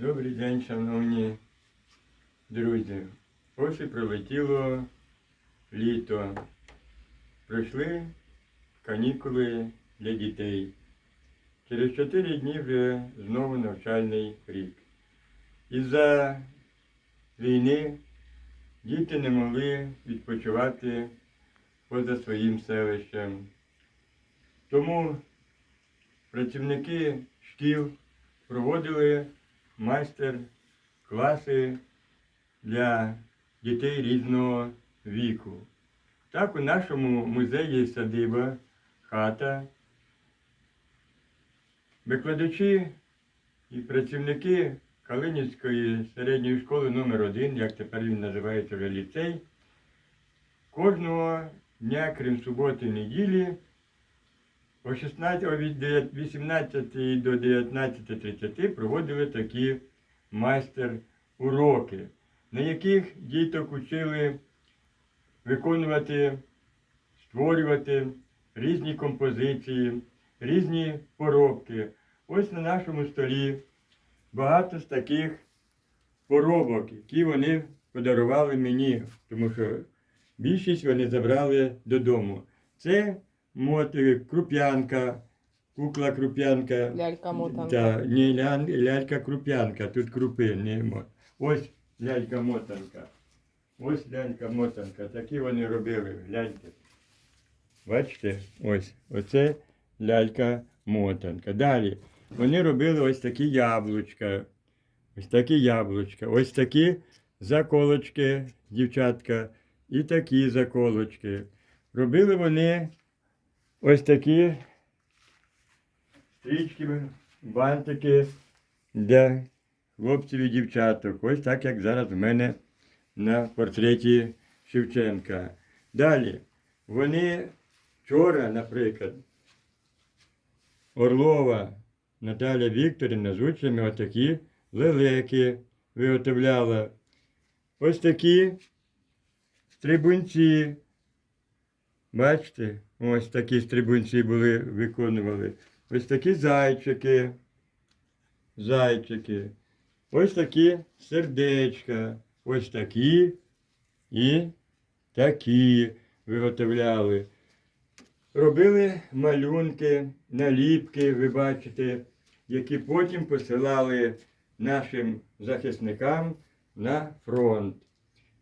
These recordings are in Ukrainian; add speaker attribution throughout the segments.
Speaker 1: Добрий день, шановні друзі. Ось і пролетіло літо. Пройшли канікули для дітей. Через чотири дні вже знову навчальний рік. Із-за війни діти не могли відпочивати поза своїм селищем. Тому працівники шкіл проводили майстер-класи для дітей різного віку. Так у нашому музеї садиба, хата. Викладачі і працівники Калинівської середньої школи номер 1 як тепер він називається вже ліцей, кожного дня, крім суботи і неділі, о 16, від 18 до 19.30 проводили такі майстер-уроки, на яких діток учили виконувати, створювати різні композиції, різні поробки. Ось на нашому столі багато з таких поробок, які вони подарували мені, тому що більшість вони забрали додому. Це мот, е, круп'янка, кукла круп'янка.
Speaker 2: Лялька мотанка.
Speaker 1: Да, не лян, лялька круп'янка, тут крупи не мо. Ось лялька мотанка. Ось лялька мотанка. Такі вони робили, гляньте. Бачите? Ось. Оце лялька мотанка. Далі. Вони робили ось такі яблучка. Ось такі яблучка. Ось такі заколочки, дівчатка, і такі заколочки. Робили вони ось такі стрічки, бантики для хлопців і дівчаток. Ось так, як зараз в мене на портреті Шевченка. Далі, вони вчора, наприклад, Орлова Наталя Вікторівна з учнями отакі лелеки виготовляла. Ось такі стрибунці. Бачите, ось такі стрибунці були, виконували. Ось такі зайчики. Зайчики. Ось такі сердечка. Ось такі і такі виготовляли. Робили малюнки, наліпки, ви бачите, які потім посилали нашим захисникам на фронт.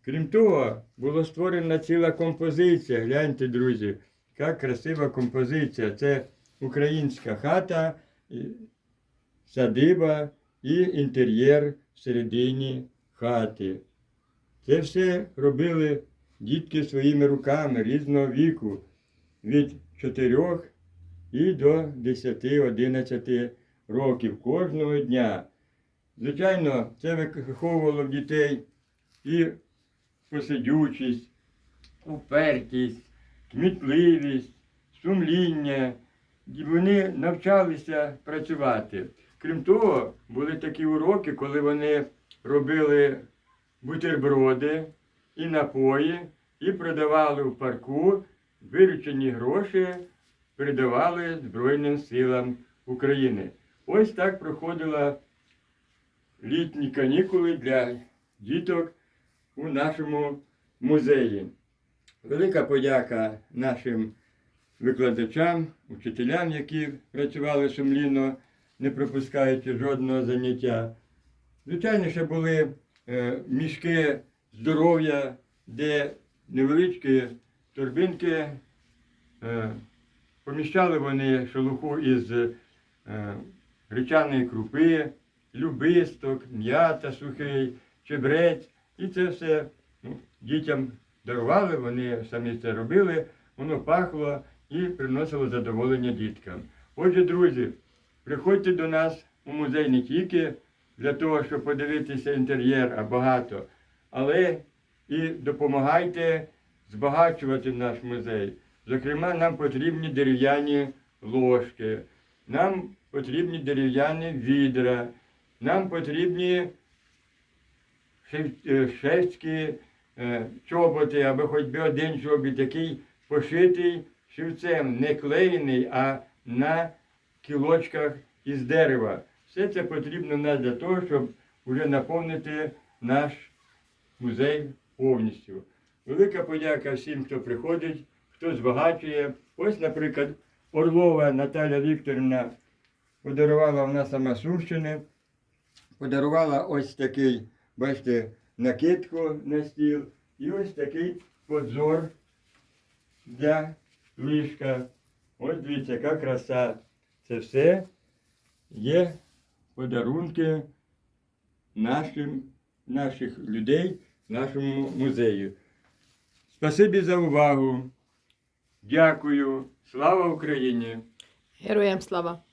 Speaker 1: Крім того, була створена ціла композиція. Гляньте, друзі, яка красива композиція. Це українська хата, садиба і інтер'єр всередині хати. Це все робили дітки своїми руками різного віку, від 4 і до 10-11 років кожного дня. Звичайно, це виховувало в дітей і посидючість, упертість, кмітливість, сумління. І вони навчалися працювати. Крім того, були такі уроки, коли вони робили бутерброди і напої, і продавали в парку виручені гроші, передавали Збройним силам України. Ось так проходила літні канікули для діток у нашому музеї. Велика подяка нашим викладачам, учителям, які працювали сумлінно, не пропускаючи жодного заняття. Звичайно, ще були е, мішки здоров'я, де невеличкі торбинки е, поміщали вони шелуху із е, гречаної крупи, любисток, м'ята сухий, чебрець. І це все ну, дітям дарували, вони самі це робили, воно пахло і приносило задоволення діткам. Отже, друзі, приходьте до нас у музей не тільки для того, щоб подивитися інтер'єр, а багато, але і допомагайте збагачувати наш музей. Зокрема, нам потрібні дерев'яні ложки, нам потрібні дерев'яні відра, нам потрібні шев- шевські е, чоботи, або хоч би один чобіт, який пошитий шивцем, не клеєний, а на кілочках із дерева. Все це потрібно нам для того, щоб вже наповнити наш музей повністю. Велика подяка всім, хто приходить, хто збагачує. Ось, наприклад, Орлова Наталя Вікторівна подарувала в нас сама Сумщини, подарувала ось такий, бачите, накидку на стіл і ось такий подзор для ліжка. Ось дивіться, яка краса. Це все є подарунки нашим, наших людей, нашому музею. Спасибі за увагу. Дякую. Слава Україні!
Speaker 2: Героям слава!